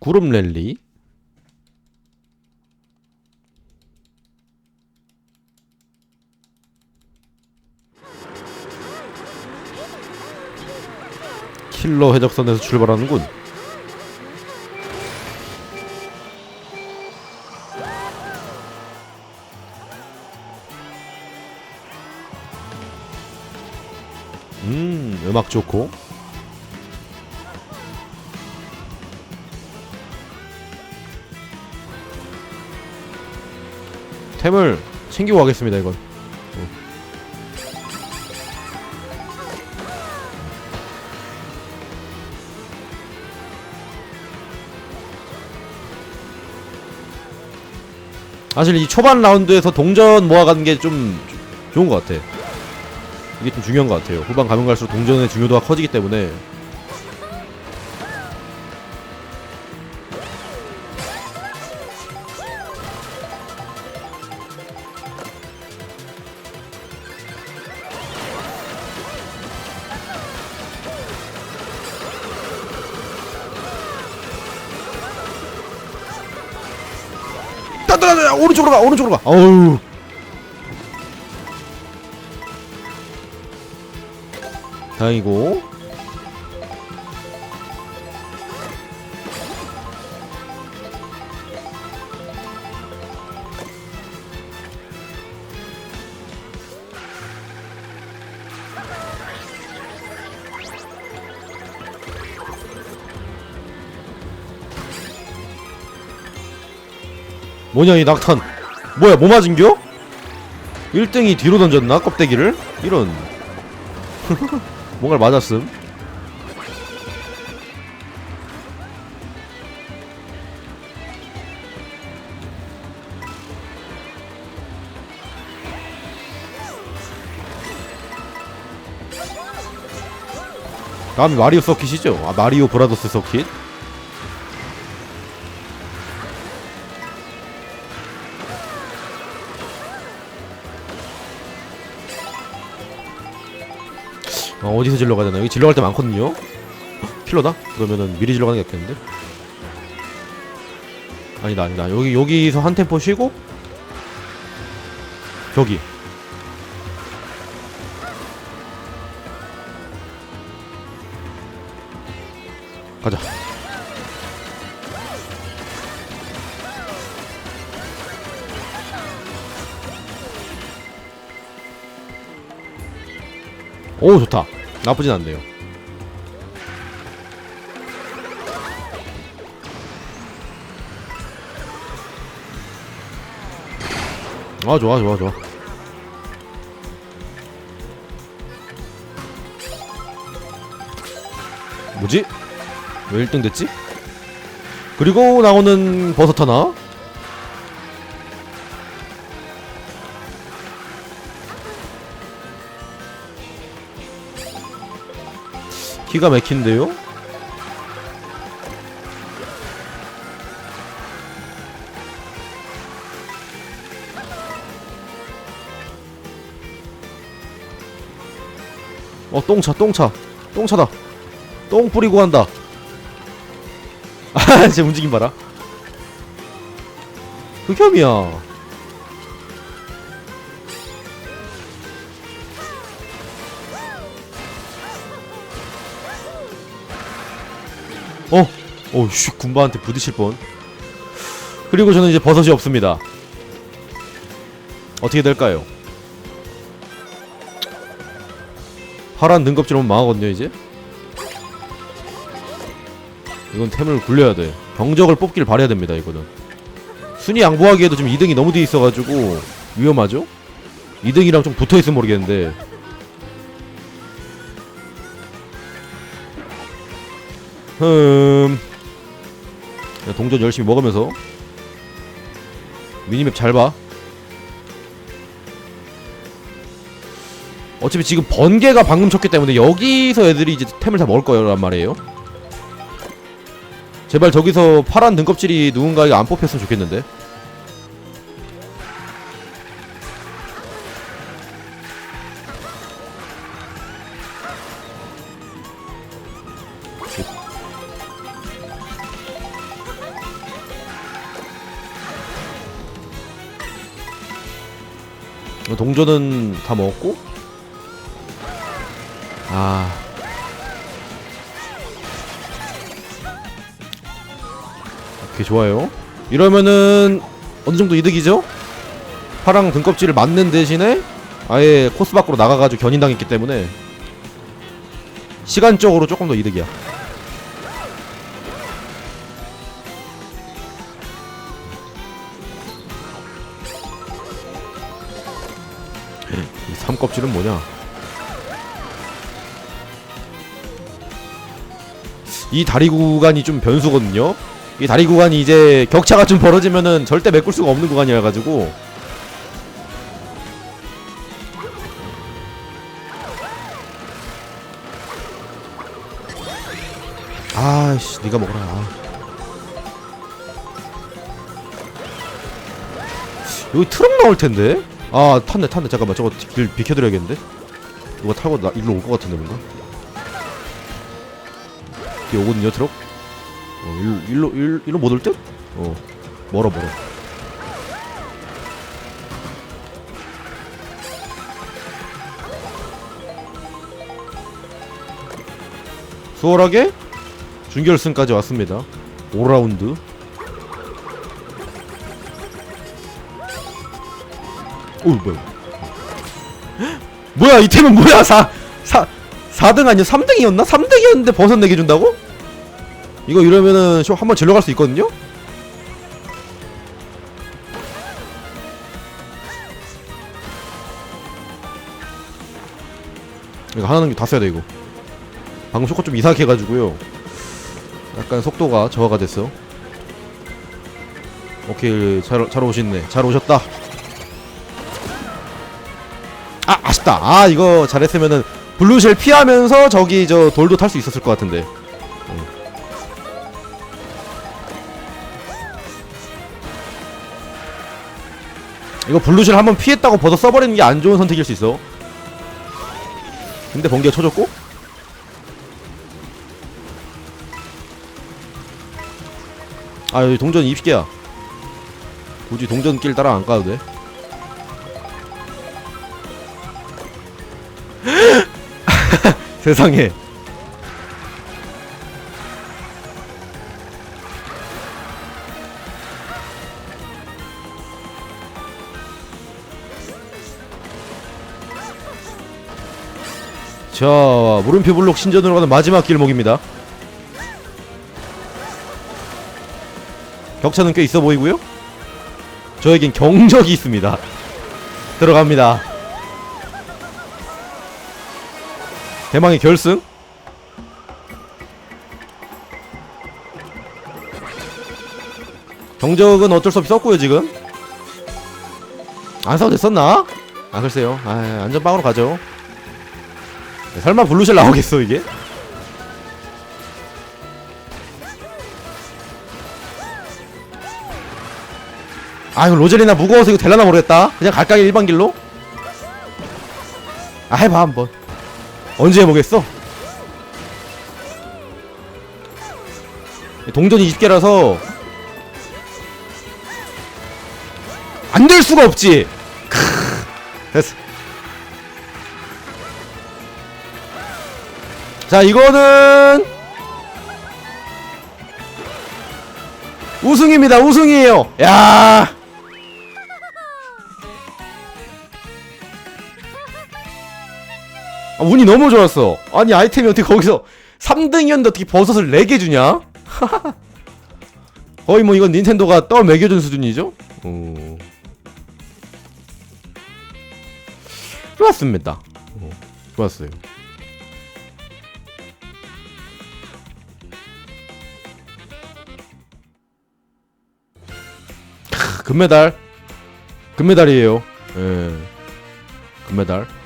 구름 랠리. 킬러 해적선에서 출발하는군. 음 음악 좋고 템을 챙기고 가겠습니다 이건. 어. 사실 이 초반 라운드에서 동전 모아가는 게 좀 좋은 것 같아. 이게 좀 중요한 것 같아요. 후반 가면 갈수록 동전의 중요도가 커지기 때문에 따따따 오른쪽으로 가 오른쪽으로 가. 어우. 다행이고 뭐냐 이 낙탄 뭐야 뭐 맞은겨? 1등이 뒤로 던졌나 껍데기를? 이런 뭔가를 맞았음 다음이 마리오 서킷이죠? 아 마리오 브라더스 서킷 어, 어디서 질러 가야 되나? 여기 질러 갈 때 많거든요. 필러다? 그러면은 미리 질러 가는 게 낫겠는데? 아니다 아니다 여기 여기서 한 템포 쉬고 저기 가자 오 좋다 나쁘진 않네요 아 좋아 좋아 좋아 뭐지? 왜 1등 됐지? 그리고 나오는 버섯 하나 기가 막힌데요? 어 똥차 똥차. 똥차다. 똥 뿌리고 간다. 아제 움직임 봐라. 흑염이야 어, 어, 슉 군바한테 부딪힐 뻔. 그리고 저는 이제 버섯이 없습니다. 어떻게 될까요? 파란 등껍질 오면 망하거든요, 이제. 이건 템을 굴려야 돼. 병적을 뽑기를 바래야 됩니다, 이거는. 순위 양보하기에도 지금 2등이 너무 뒤에 있어가지고 위험하죠? 2등이랑 좀 붙어있으면 모르겠는데 흠. 야, 동전 열심히 먹으면서 미니맵 잘 봐. 어차피 지금 번개가 방금 쳤기 때문에 여기서 애들이 이제 템을 다 먹을 거란 말이에요. 제발 저기서 파란 등껍질이 누군가에게 안 뽑혔으면 좋겠는데. 동전은 다 먹었고. 아. 오케이 좋아요. 이러면은 어느 정도 이득이죠? 파랑 등껍질을 맞는 대신에 아예 코스 밖으로 나가가지고 견인당했기 때문에 시간적으로 조금 더 이득이야 껍질은 뭐냐? 이 다리 구간이 좀 변수거든요. 이 다리 구간이 이제 격차가 좀 벌어지면은 절대 메꿀 수가 없는 구간이라 가지고. 아씨 네가 먹어라. 아. 여기 트럭 나올 텐데 아 탔네 탔네. 잠깐만 저거 길 비켜드려야겠는데? 누가 타고 나 일로 올 것 같은데 뭔가? 뒤에 오거든요 트럭? 어 일로 일로 일, 일로 못 올 듯? 어 멀어 멀어. 수월하게 준결승까지 왔습니다. 5라운드 오 뭐야. 뭐야 이 템은 뭐야? 4 4 4등 아니야? 3등이었나? 3등이었는데 버섯 4개 준다고? 이거 이러면은 쇼 한번 질러 갈 수 있거든요? 이거 하나는 다 써야 돼 이거. 방금 쇼가 좀 이상하게 해가지고요. 약간 속도가 저하가 됐어. 오케이 잘, 잘 오셨네. 잘 오셨다 아 아쉽다. 아 이거 잘했으면은 블루쉘 피하면서 저기 저 돌도 탈 수 있었을 것 같은데. 어. 이거 블루쉘 한번 피했다고 버섯 써버리는 게 안 좋은 선택일 수 있어. 근데 번개가 쳐졌고? 아 여기 동전 20개야. 굳이 동전 길 따라 안 가도 돼 세상에. 자 물음표 블록 신전으로 가는 마지막 길목입니다. 격차는 꽤 있어 보이고요. 저에겐 경적이 있습니다. 들어갑니다 대망의 결승 경적은 어쩔 수 없이 썼고요 지금 안 써도 됐었나? 아 글쎄요 아 안전빵으로 가죠 네, 설마 블루쉘 나오겠어 이게? 아 이거 로젤이나 무거워서 이거 될라나 모르겠다 그냥 갈까 일반 길로? 아 해봐 한번 언제 해보겠어? 동전 20개라서 안 될 수가 없지. 크 됐어. 자 이거는 우승입니다. 우승이에요. 야 아, 운이 너무 좋았어. 아니 아이템이 어떻게 거기서 3등이었는데 어떻게 버섯을 4개 주냐? 거의 뭐 이건 닌텐도가 떠 매겨준 수준이죠? 어. 좋았습니다. 어, 좋았어요. 크, 금메달. 금메달이에요. 예. 금메달